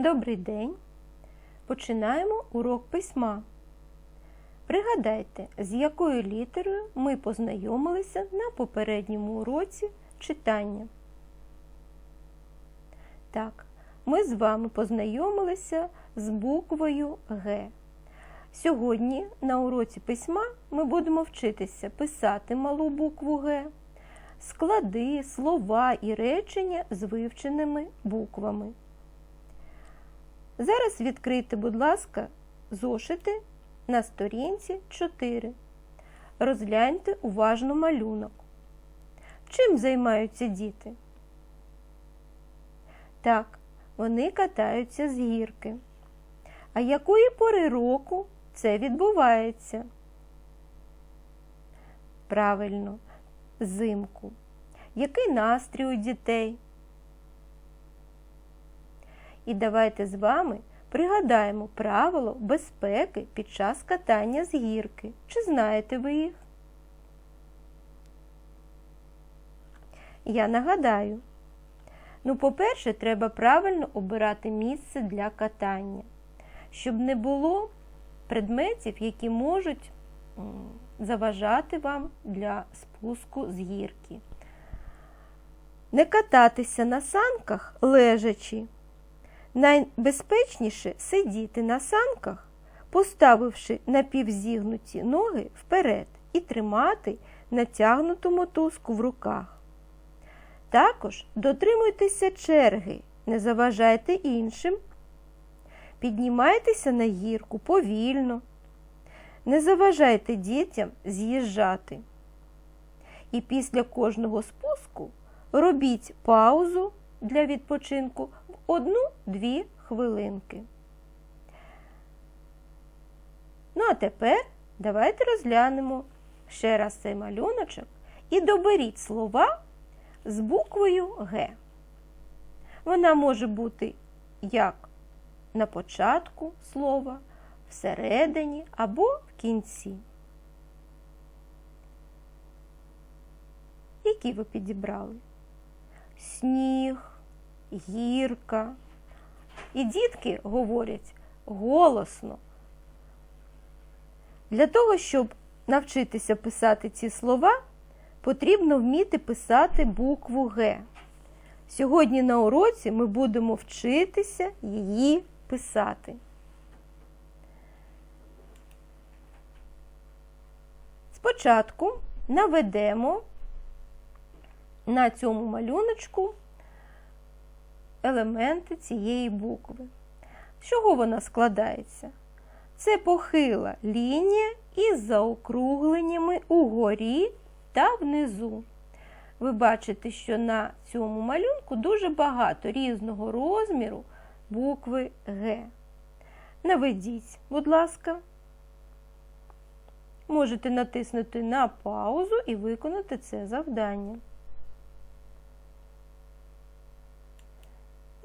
Добрий день! Починаємо урок письма. Пригадайте, з якою літерою ми познайомилися на попередньому уроці читання. Так, ми з вами познайомилися з буквою Г. Сьогодні на уроці письма ми будемо вчитися писати малу букву Г, склади, слова і речення з вивченими буквами. Зараз відкрийте, будь ласка, зошити на сторінці 4. Розгляньте уважно малюнок. Чим займаються діти? Так, вони катаються з гірки. А якої пори року це відбувається? Правильно, зимку. Який настрій у дітей? І давайте з вами пригадаємо правило безпеки під час катання з гірки. Чи знаєте ви їх? Я нагадаю. Ну, по-перше, треба правильно обирати місце для катання, щоб не було предметів, які можуть заважати вам для спуску з гірки. Не кататися на санках лежачи. Найбезпечніше сидіти на санках, поставивши напівзігнуті ноги вперед і тримати натягнуту мотузку в руках. Також дотримуйтеся черги, не заважайте іншим. Піднімайтеся на гірку повільно, не заважайте дітям з'їжджати. І після кожного спуску робіть паузу для відпочинку в одну-дві хвилинки. Ну, а тепер давайте розглянемо ще раз цей малюночок і доберіть слова з буквою Г. Вона може бути як на початку слова, всередині або в кінці. Які ви підібрали? Сніг, гірка. І дітки говорять голосно. Для того, щоб навчитися писати ці слова, потрібно вміти писати букву Г. Сьогодні на уроці ми будемо вчитися її писати. Спочатку наведемо на цьому малюночку елементи цієї букви. З чого вона складається? Це похила лінія із заокругленнями угорі та внизу. Ви бачите, що на цьому малюнку дуже багато різного розміру букви Г. Наведіть, будь ласка. Можете натиснути на паузу і виконати це завдання.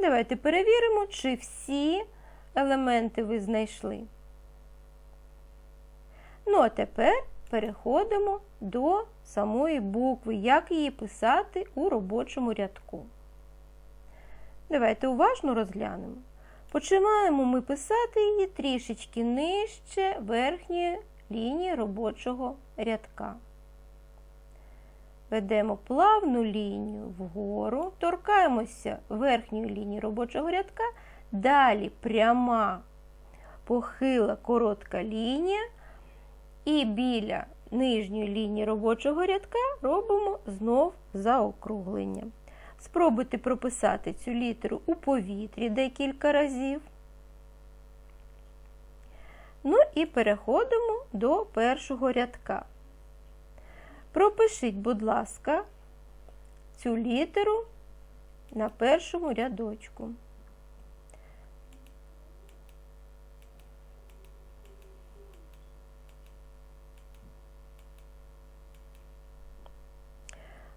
Давайте перевіримо, чи всі елементи ви знайшли. Ну, а тепер переходимо до самої букви, як її писати у робочому рядку. Давайте уважно розглянемо. Починаємо ми писати її трішечки нижче верхньої лінії робочого рядка. Ведемо плавну лінію вгору, торкаємося верхньої лінії робочого рядка, далі пряма похила коротка лінія, і біля нижньої лінії робочого рядка робимо знов заокруглення. Спробуйте прописати цю літеру у повітрі декілька разів. Ну і переходимо до першого рядка. Пропишіть, будь ласка, цю літеру на першому рядочку.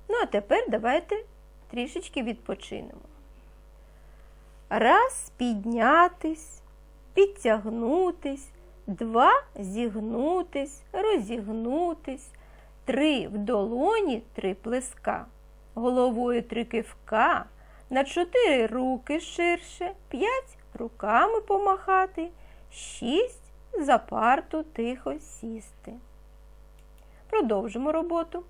Ну, а тепер давайте трішечки відпочинемо. Раз піднятись, підтягнутись, два зігнутись, розігнутись, три в долоні три плеска, головою три кивка, на чотири руки ширше, п'ять руками помахати, шість за парту тихо сісти. Продовжимо роботу.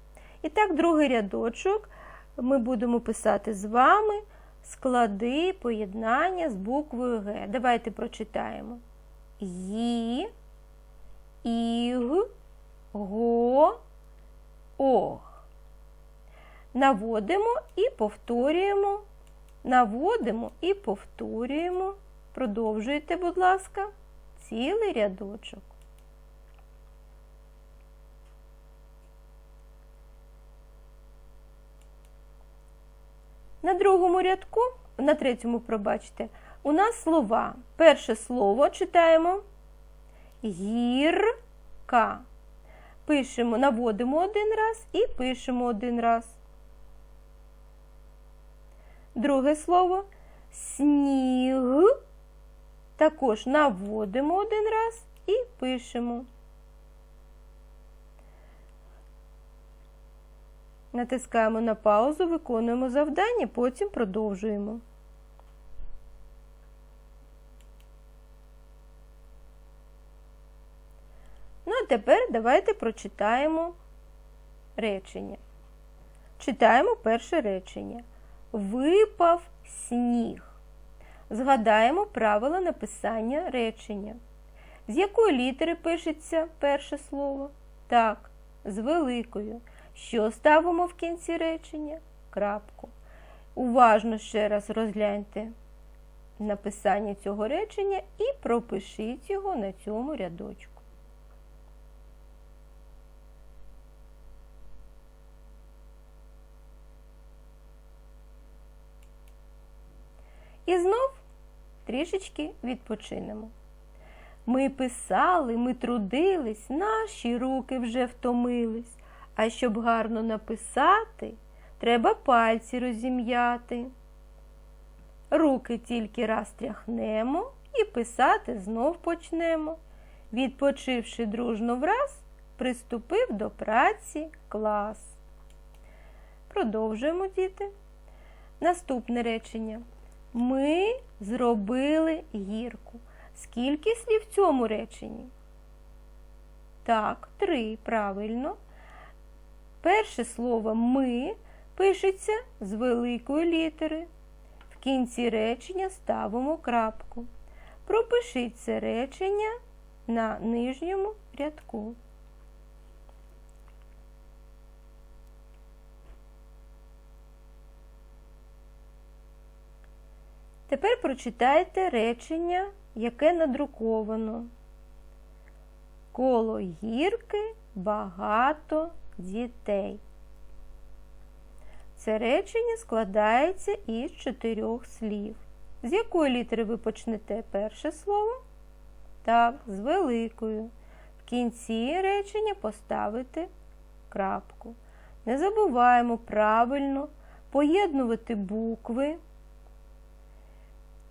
І так, другий рядочок ми будемо писати з вами склади поєднання з буквою Г. Давайте прочитаємо. Ї, Іг, Го, Ох. Наводимо і повторюємо. Наводимо і повторюємо. Продовжуйте, будь ласка, цілий рядочок. На другому рядку, на третьому, пробачте, у нас слова. Перше слово читаємо гірка. Пишемо, наводимо один раз і пишемо один раз. Друге слово сніг. Також наводимо один раз і пишемо. Натискаємо на паузу, виконуємо завдання, потім продовжуємо. Тепер давайте прочитаємо речення. Читаємо перше речення. Випав сніг. Згадаємо правила написання речення. З якої літери пишеться перше слово? Так, з великою. Що ставимо в кінці речення? Крапку. Уважно ще раз розгляньте написання цього речення і пропишіть його на цьому рядочку. І знов трішечки відпочинемо. Ми писали, ми трудились, наші руки вже втомились. А щоб гарно написати, треба пальці розім'яти. Руки тільки раз тряхнемо і писати знов почнемо. Відпочивши дружно враз, приступив до праці клас. Продовжуємо діти. Наступне речення. Ми зробили гірку. Скільки слів в цьому реченні? Так, три, правильно. Перше слово ми пишеться з великої літери. В кінці речення ставимо крапку. Пропишіть це речення на нижньому рядку. Тепер прочитайте речення, яке надруковано. Коло гірки багато дітей. Це речення складається із чотирьох слів. З якої літери ви почнете перше слово? Так, з великою. В кінці речення поставити крапку. Не забуваємо правильно поєднувати букви.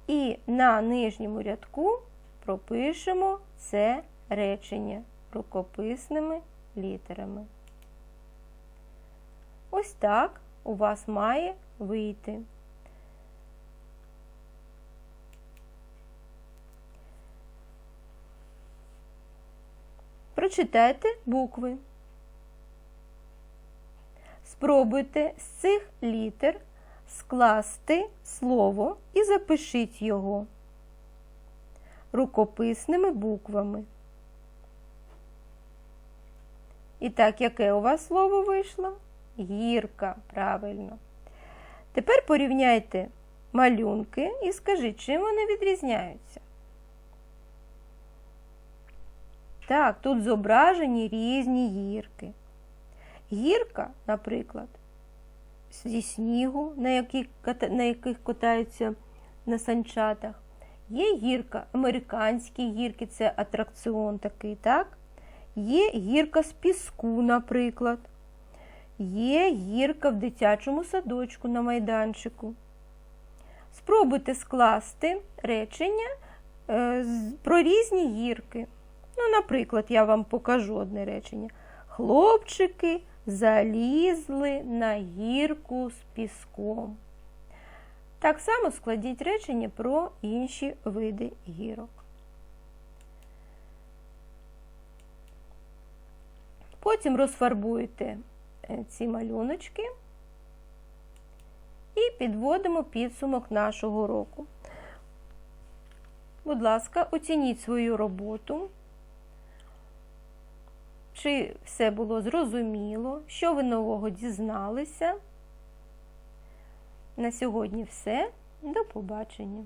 І на нижньому рядку пропишемо це речення рукописними літерами. Ось так у вас має вийти. Прочитайте букви. Спробуйте з цих літер скласти слово і запишіть його рукописними буквами. І так, яке у вас слово вийшло? Гірка, правильно. Тепер порівняйте малюнки і скажіть, чим вони відрізняються. Так, тут зображені різні гірки. Гірка, наприклад, зі снігу, на яких, на яких катаються на санчатах. Є гірка, американські гірки, це атракціон такий, так? Є гірка з піску, наприклад. Є гірка в дитячому садочку на майданчику. Спробуйте скласти речення е, про різні гірки. Ну, Наприклад, я вам покажу одне речення. Хлопчики залізли на гірку з піском. Так само складіть речення про інші види гірок. Потім розфарбуєте е, ці малюночки і підводимо підсумок нашого року. Будь ласка, оцініть свою роботу. Чи все було зрозуміло, що ви нового дізналися? На сьогодні все. До побачення!